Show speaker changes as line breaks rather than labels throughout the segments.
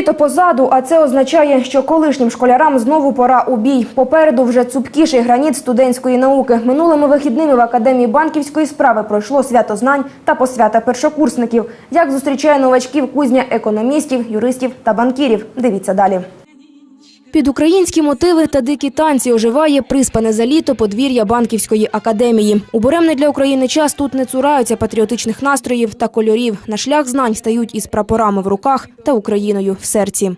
Літо позаду, а це означає, що колишнім школярам знову пора у бій. Попереду вже цупкіший граніт студентської науки. Минулими вихідними в Академії банківської справи пройшло свято знань та посвята першокурсників. Як зустрічає новачків кузня економістів, юристів та банкірів. Дивіться далі. Під українські мотиви та дикі танці оживає приспане за літо подвір'я банківської академії. У буремний для України час тут не цураються патріотичних настроїв та кольорів. На шлях знань стають із прапорами в руках та Україною в серці.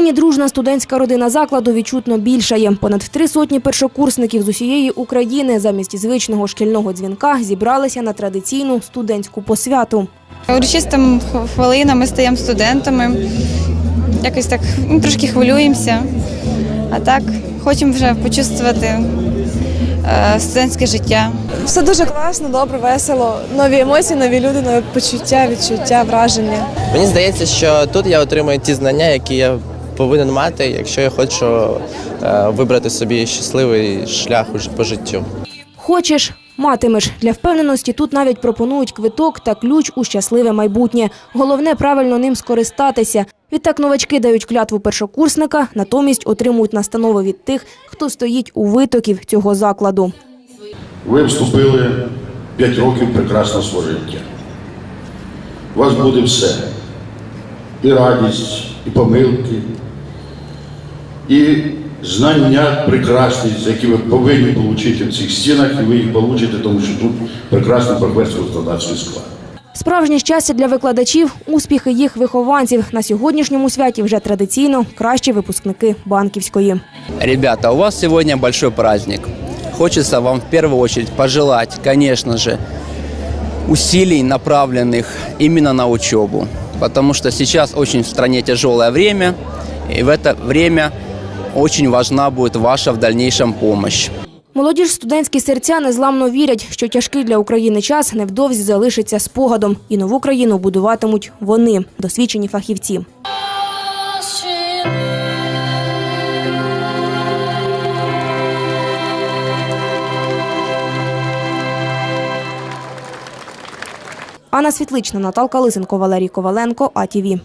Нині дружна студентська родина закладу відчутно більшає. Понад три сотні першокурсників з усієї України замість звичного шкільного дзвінка зібралися на традиційну студентську посвяту.
Урочистим хвилина ми стаємо студентами. Якось так ну, трошки хвилюємося. А так хочемо вже почувствувати е, студентське життя.
Все дуже класно, добре, весело. Нові емоції, нові люди, нові почуття, відчуття, враження.
Мені здається, що тут я отримую ті знання, які я повинен мати, якщо я хочу е, вибрати собі щасливий шлях по життю.
Хочеш – матимеш. Для впевненості тут навіть пропонують квиток та ключ у щасливе майбутнє. Головне – правильно ним скористатися. Відтак новачки дають клятву першокурсника, натомість отримують настанови від тих, хто стоїть у витоків цього закладу.
Ви вступили 5 років прекрасного свого життя. У вас буде все. І радість, і помилки, і знання прекрасні, які ви повинні отримати в цих стінах, і ви їх отримаєте, тому що тут прекрасний професорсько-викладацький склад.
Справжнє щастя для викладачів – успіхи їх вихованців. На сьогоднішньому святі вже традиційно кращі випускники банківської.
Ребята, у вас сегодня большой праздник. Хочется вам в первую очередь пожелать, конечно же, усилий, направленных именно на учебу. Потому что сейчас очень в стране тяжелое время, и в это время очень важна будет ваша в дальнейшем помощь.
Молоді ж студентські серця незламно вірять, що тяжкий для України час невдовзі залишиться спогадом. І нову країну будуватимуть вони, досвідчені фахівці. Анна Світлична, Наталка Лисенко, Валерій Коваленко, АТВ.